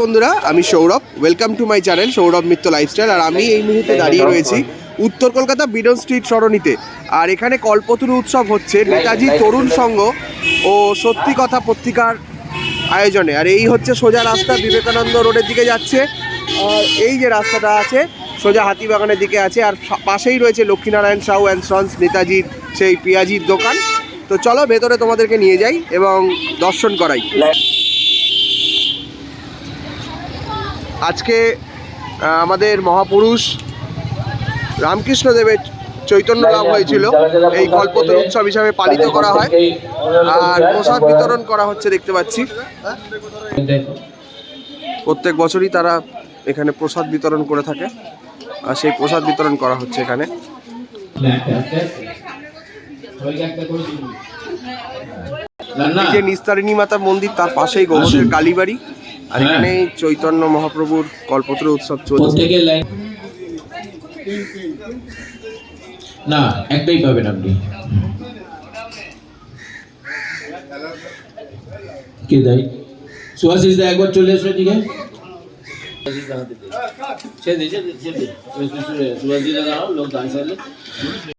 বন্ধুরা আমি Sourav. Welcome to my channel Sourav Mitra lifestyle আর আমি এই মুহূর্তে দাঁড়িয়ে রয়েছি উত্তর কলকাতা বিডন স্ট্রিট সরণিতে। আর এখানে কল্পতরু উৎসব হচ্ছে নেতাজি তরুণ সংঘ ও সত্যি কথা পত্রিকার আয়োজনে। আর এই হচ্ছে সোজা রাস্তা বিবেকানন্দ রোডের দিকে যাচ্ছে। আর এই যে রাস্তাটা আছে সোজা হাতিবাগানের দিকে আছে। আর পাশেই রয়েছে লক্ষ্মীনারায়ণ সাউ অ্যান্ড সন্স নেতাজির সেই পেঁয়াজির দোকান। তো চলো ভেতরে তোমাদেরকে নিয়ে যাই এবং দর্শন করাই। আজকে আমাদের মহাপুরুষ রামকৃষ্ণ দেবের চৈতন্য লাভ হয়েছিল। এই কল্পতরু উৎসব হিসাবে পালিত করা হয়। আর প্রসাদ বিতরণ করা হচ্ছে দেখতে পাচ্ছি। প্রত্যেক বছরই তারা এখানে প্রসাদ বিতরণ করে থাকে। আর সেই প্রসাদ বিতরণ করা হচ্ছে এখানে। যে নিস্তারিণী মাতা মন্দির তার পাশেই গোবরের কালীবাড়ি। আর হ্যাঁ। এখানে চৈতন্য মহাপ্রভুর কল্পতরু উৎসব চলছে। না একটাই পাবেন আপনি। কে দেয়? সুহাসিস দা একবার চলে এসো এদিকে। সুহাসিস দা দাঁড়াও লোক দাঁড়িয়ে